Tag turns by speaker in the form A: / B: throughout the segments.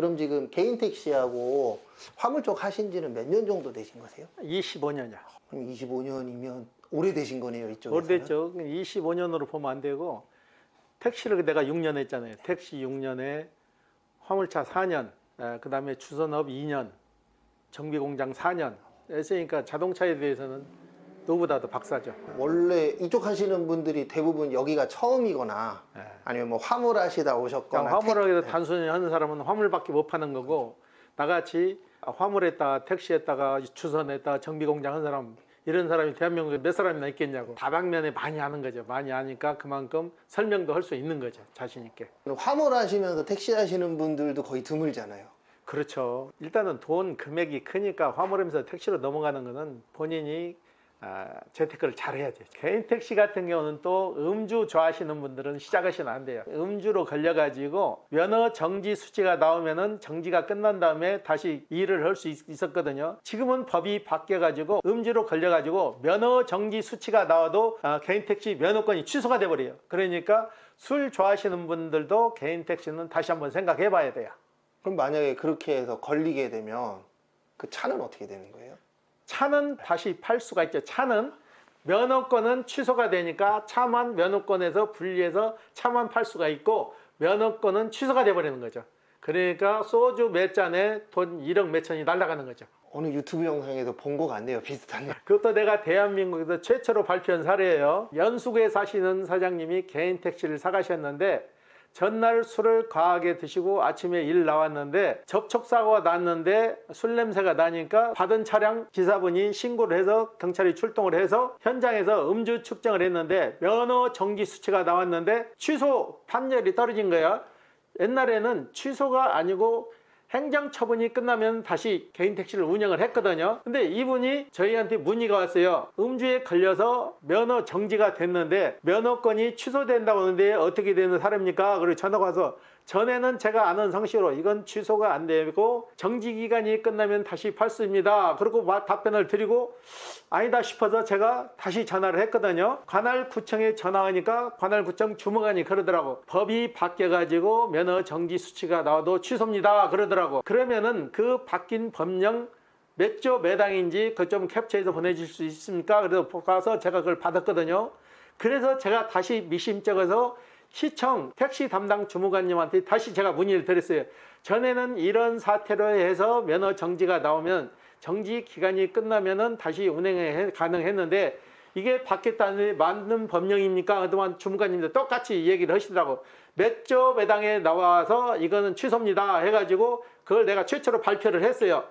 A: 그럼 지금 개인 택시하고 화물 쪽 하신 지는 몇 년 정도 되신 거세요?
B: 25년이야.
A: 그럼 25년이면 오래되신 거네요, 이쪽에서.
B: 오래됐죠. 25년으로 보면 안 되고 택시를 내가 6년 했잖아요. 택시 6년에 화물차 4년, 그 다음에 주선업 2년, 정비공장 4년 했으니까 자동차에 대해서는 누구보다도 박사죠.
A: 원래 이쪽 하시는 분들이 대부분 여기가 처음이거나
B: 예.
A: 아니면 뭐 화물 하시다 오셨거나
B: 그냥 화물하기도
A: 택-
B: 단순히 하는 사람은 화물밖에 못 파는 거고 나같이 화물했다 택시했다가 주선했다 정비공장 한 사람 이런 사람이 대한민국에 몇 사람이나 있겠냐고 다방면에 많이 하는 거죠 많이 하니까 그만큼 설명도 할 수 있는 거죠 자신 있게
A: 화물 하시면서 택시 하시는 분들도 거의 드물잖아요.
B: 그렇죠 일단은 돈 금액이 크니까 화물하면서 택시로 넘어가는 거는 본인이 아, 재테크를 잘해야죠. 개인 택시 같은 경우는 또 음주 좋아하시는 분들은 시작하시면 안 돼요. 음주로 걸려가지고 면허 정지 수치가 나오면은 정지가 끝난 다음에 다시 일을 할 수 있었거든요. 지금은 법이 바뀌어가지고 음주로 걸려가지고 면허 정지 수치가 나와도 아, 개인 택시 면허권이 취소가 돼버려요. 그러니까 술 좋아하시는 분들도 개인 택시는 다시 한번 생각해봐야 돼요.
A: 그럼 만약에 그렇게 해서 걸리게 되면 그 차는 어떻게 되는 거예요?
B: 차는 다시 팔 수가 있죠. 차는 면허권은 취소가 되니까 차만 면허권에서 분리해서 차만 팔 수가 있고 면허권은 취소가 돼버리는 거죠. 그러니까 소주 몇 잔에 돈 1억 몇 천이 날아가는 거죠.
A: 어느 유튜브 영상에서 본 것 같네요. 비슷한 거.
B: 그것도 내가 대한민국에서 최초로 발표한 사례예요. 연수구에 사시는 사장님이 개인 택시를 사가셨는데 전날 술을 과하게 드시고 아침에 일 나왔는데 접촉사고가 났는데 술 냄새가 나니까 받은 차량 기사분이 신고를 해서 경찰이 출동을 해서 현장에서 음주 측정을 했는데 면허 정지 수치가 나왔는데 취소 판결이 떨어진 거야. 옛날에는 취소가 아니고 행정 처분이 끝나면 다시 개인 택시를 운영을 했거든요. 근데 이분이 저희한테 문의가 왔어요. 음주에 걸려서 면허 정지가 됐는데 면허권이 취소된다고 하는데 어떻게 되는 사람입니까? 그리고 전화가 와서 전에는 제가 아는 상식으로 이건 취소가 안 되고 정지 기간이 끝나면 다시 팔 수 있습니다. 그리고 마- 답변을 드리고 아니다 싶어서 제가 다시 전화를 했거든요. 관할구청에 전화하니까 관할구청 주무관이 그러더라고. 법이 바뀌어가지고 면허 정지 수치가 나와도 취소입니다. 그러더라고. 그러면은 그 바뀐 법령 몇조몇 항인지 그 좀 캡처해서 보내줄 수 있습니까? 그래서 가서 제가 그걸 받았거든요. 그래서 제가 다시 미심쩍어서 시청 택시 담당 주무관님한테 다시 제가 문의를 드렸어요. 전에는 이런 사태로 해서 면허 정지가 나오면 정지 기간이 끝나면은 다시 운행이 가능했는데 이게 바뀌었다는 맞는 법령입니까? 그동안 주무관님도 똑같이 얘기를 하시더라고. 몇조 매당에 나와서 이거는 취소입니다. 해가지고 그걸 내가 최초로 발표를 했어요.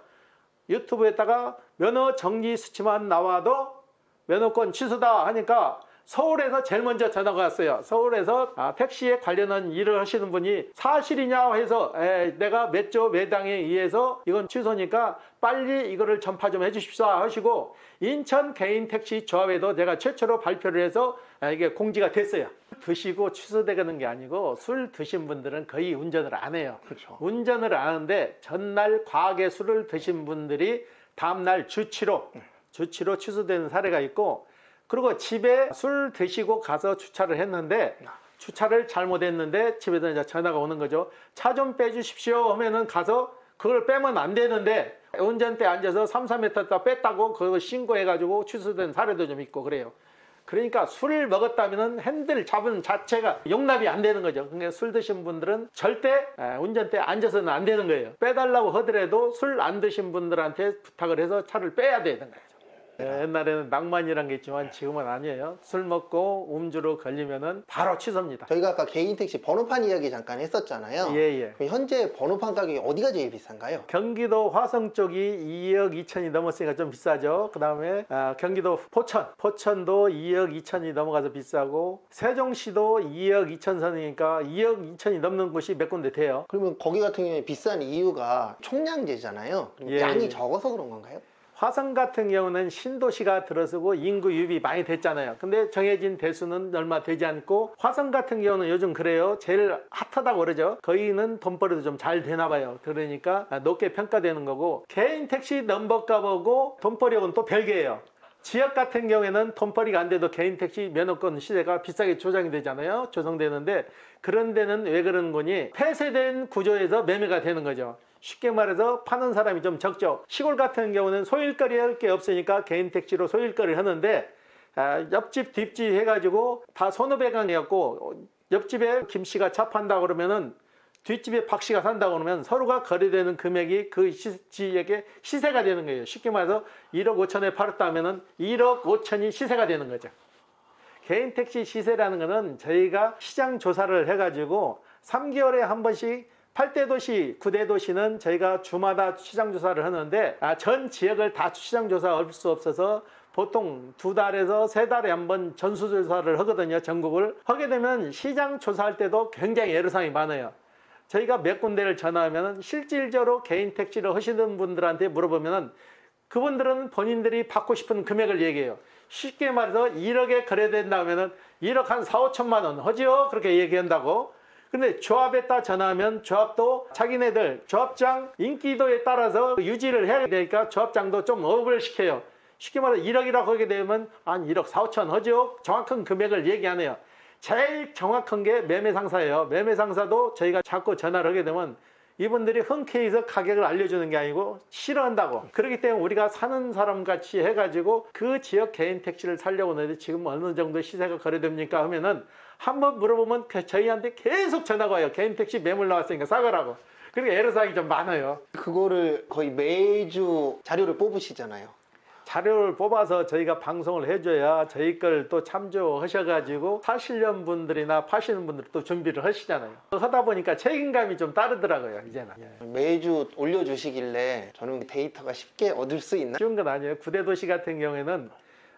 B: 유튜브에다가 면허 정지 수치만 나와도 면허권 취소다 하니까 서울에서 제일 먼저 전화가 왔어요. 서울에서 아, 택시에 관련한 일을 하시는 분이 사실이냐 해서 에, 내가 몇 조 매당에 의해서 이건 취소니까 빨리 이거를 전파 좀 해주십시오 하시고 인천 개인 택시 조합에도 내가 최초로 발표를 해서 아, 이게 공지가 됐어요. 드시고 취소되는 게 아니고 술 드신 분들은 거의 운전을 안 해요.
A: 그렇죠.
B: 운전을 안 하는데 전날 과하게 술을 드신 분들이 다음날 주치로 주치로 취소되는 사례가 있고 그리고 집에 술 드시고 가서 주차를 했는데 주차를 잘못했는데 집에서 이제 전화가 오는 거죠. 차 좀 빼주십시오 하면은 가서 그걸 빼면 안 되는데 운전대 앉아서 3, 4m 다 뺐다고 그거 신고해가지고 취소된 사례도 좀 있고 그래요. 그러니까 술을 먹었다면은 핸들 잡은 자체가 용납이 안 되는 거죠. 그러니까 술 드신 분들은 절대 에, 운전대에 앉아서는 안 되는 거예요. 빼달라고 하더라도 술 안 드신 분들한테 부탁을 해서 차를 빼야 되는 거예요. 예, 옛날에는 낭만이란 게 있지만 지금은 아니에요. 술 먹고 음주로 걸리면은 바로 취소입니다.
A: 저희가 아까 개인 택시 번호판 이야기 잠깐 했었잖아요.
B: 예, 예.
A: 그럼 현재 번호판 가격이 어디가 제일 비싼가요?
B: 경기도 화성 쪽이 2억 2천이 넘었으니까 좀 비싸죠. 그 다음에 경기도 포천, 포천도 2억 2천이 넘어가서 비싸고 세종시도 2억 2천 선이니까 2억 2천이 넘는 곳이 몇 군데 돼요.
A: 그러면 거기 같은 경우에 비싼 이유가 총량제잖아요. 그럼
B: 예,
A: 양이
B: 예.
A: 적어서 그런 건가요?
B: 화성 같은 경우는 신도시가 들어서고 인구 유입이 많이 됐잖아요. 근데 정해진 대수는 얼마 되지 않고 화성 같은 경우는 요즘 그래요. 제일 핫하다고 그러죠. 거기는 돈벌이도 좀 잘 되나 봐요. 그러니까 높게 평가되는 거고 개인 택시 넘버값하고 돈벌이하고는 또 별개예요. 지역 같은 경우에는 돈벌이가 안 돼도 개인 택시 면허권 시세가 비싸게 조정이 되잖아요. 조성되는데 그런 데는 왜 그런 거니? 폐쇄된 구조에서 매매가 되는 거죠. 쉽게 말해서 파는 사람이 좀 적죠. 시골 같은 경우는 소일거리 할 게 없으니까 개인 택시로 소일거리 하는데 아, 옆집 뒷집 해가지고 다 선후배강이었고 옆집에 김 씨가 차 판다 그러면은 뒷집에 박 씨가 산다고 그러면 서로가 거래되는 금액이 그 시, 지역의 시세가 되는 거예요. 쉽게 말해서 1억 5천에 팔았다 하면은 1억 5천이 시세가 되는 거죠. 개인 택시 시세라는 거는 저희가 시장 조사를 해가지고 3개월에 한 번씩 8대 도시, 9대 도시는 저희가 주마다 시장 조사를 하는데 아, 전 지역을 다 시장 조사 할 수 없어서 보통 두 달에서 세 달에 한 번 전수 조사를 하거든요. 전국을 하게 되면 시장 조사할 때도 굉장히 애로사항이 많아요. 저희가 몇 군데를 전화하면 실질적으로 개인 택시를 하시는 분들한테 물어보면 그분들은 본인들이 받고 싶은 금액을 얘기해요. 쉽게 말해서 1억에 거래된다 하면은 1억 한 4, 5천만 원 하지요? 그렇게 얘기한다고. 근데 조합에다 전화하면 조합도 자기네들 조합장 인기도에 따라서 유지를 해야 되니까 조합장도 좀 업을 시켜요. 쉽게 말해서 1억이라고 하게 되면 한 1억 4, 5천 하죠? 정확한 금액을 얘기 안 해요. 제일 정확한 게 매매상사예요. 매매상사도 저희가 자꾸 전화를 하게 되면 이분들이 흔쾌히서 가격을 알려주는 게 아니고 싫어한다고. 그렇기 때문에 우리가 사는 사람 같이 해가지고 그 지역 개인 택시를 살려고 하는데 지금 어느 정도 시세가 거래됩니까 하면은 한번 물어보면 그 저희한테 계속 전화가 와요. 개인 택시 매물 나왔으니까 사가라고. 그러니까 애로사항이 좀 많아요.
A: 그거를 거의 매주 자료를 뽑으시잖아요.
B: 자료를 뽑아서 저희가 방송을 해줘야 저희 걸 또 참조하셔가지고 사시는 분들이나 파시는 분들 또 준비를 하시잖아요. 하다 보니까 책임감이 좀 따르더라고요, 이제는. 예.
A: 매주 올려주시길래 저는 데이터가 쉽게 얻을 수 있나?
B: 쉬운 건 아니에요. 구대 도시 같은 경우에는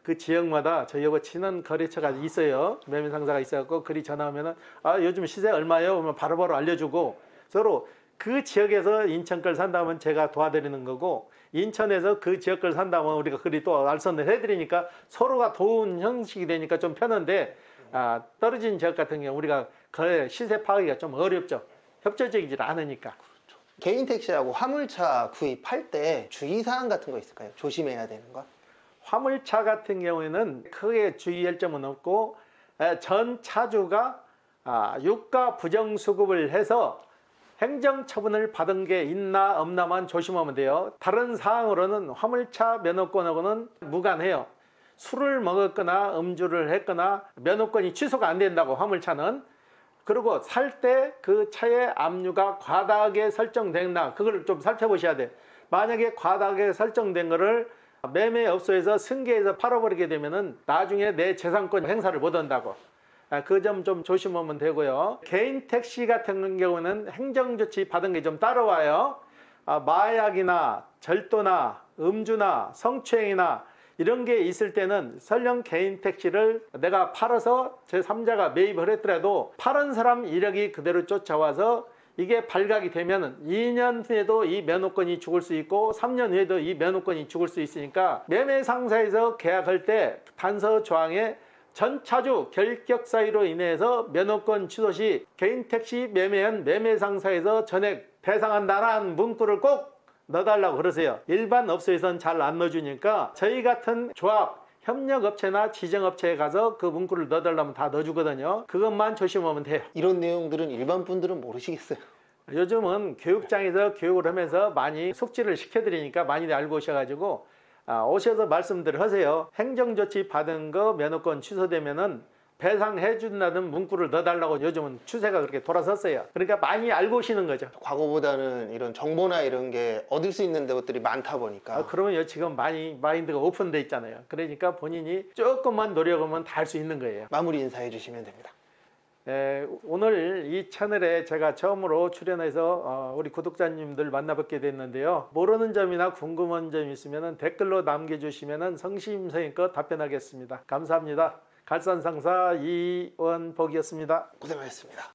B: 그 지역마다 저희하고 친한 거래처가 있어요. 매매 상사가 있어갖고 그리 전화하면은 아 요즘 시세 얼마예요? 그러면 바로바로 알려주고 서로 그 지역에서 인천 걸 산다면 제가 도와드리는 거고 인천에서 그 지역 걸 산다면 우리가 그리 또 알선을 해드리니까 서로가 도운 형식이 되니까 좀 편한데 아, 떨어진 지역 같은 경우 우리가 거래 시세 파악이 좀 어렵죠. 협조적이지 않으니까.
A: 개인 택시하고 화물차 구입할 때 주의사항 같은 거 있을까요? 조심해야 되는 거?
B: 화물차 같은 경우에는 크게 주의할 점은 없고 에, 전 차주가 아, 유가 부정 수급을 해서 행정 처분을 받은 게 있나 없나만 조심하면 돼요. 다른 사항으로는 화물차 면허권하고는 무관해요. 술을 먹었거나 음주를 했거나 면허권이 취소가 안 된다고 화물차는 그리고 살 때 그 차의 압류가 과다하게 설정됐나 그걸 좀 살펴보셔야 돼. 만약에 과다하게 설정된 거를 매매업소에서 승계해서 팔아버리게 되면은 나중에 내 재산권 행사를 못 한다고. 그 점 좀 조심하면 되고요. 개인 택시 같은 경우는 행정조치 받은 게 좀 따라와요. 아, 마약이나 절도나 음주나 성추행이나 이런 게 있을 때는 설령 개인 택시를 내가 팔아서 제3자가 매입을 했더라도 파는 사람 이력이 그대로 쫓아와서 이게 발각이 되면 2년 후에도 이 면허권이 죽을 수 있고 3년 후에도 이 면허권이 죽을 수 있으니까 매매 상사에서 계약할 때 단서 조항에 전 차주 결격 사유로 인해서 면허권 취소 시 개인 택시 매매한 매매 상사에서 전액 배상한다는 문구를 꼭 넣어달라고 그러세요. 일반 업소에서는 잘안 넣어주니까 저희 같은 조합 협력업체나 지정업체에 가서 그 문구를 넣어달라면 다 넣어주거든요. 그것만 조심하면 돼요.
A: 이런 내용들은 일반 분들은 모르시겠어요.
B: 요즘은 교육장에서 교육을 하면서 많이 숙지를 시켜드리니까 많이 알고 오셔가지고 아, 오셔서 말씀들 하세요. 행정조치 받은 거 면허권 취소되면은 배상해 준다는 문구를 넣어달라고 요즘은 추세가 그렇게 돌아섰어요. 그러니까 많이 알고 오시는 거죠.
A: 과거보다는 이런 정보나 이런 게 얻을 수 있는 것들이 많다 보니까
B: 아, 그러면 지금 많이 마인드가 오픈돼 있잖아요. 그러니까 본인이 조금만 노력하면 다 할 수 있는 거예요.
A: 마무리 인사해 주시면 됩니다.
B: 에, 오늘 이 채널에 제가 처음으로 출연해서 어, 우리 구독자님들 만나뵙게 됐는데요. 모르는 점이나 궁금한 점 있으면 댓글로 남겨주시면 성심성의껏 답변하겠습니다. 감사합니다. 갈산상사 이원복이었습니다.
A: 고생하셨습니다.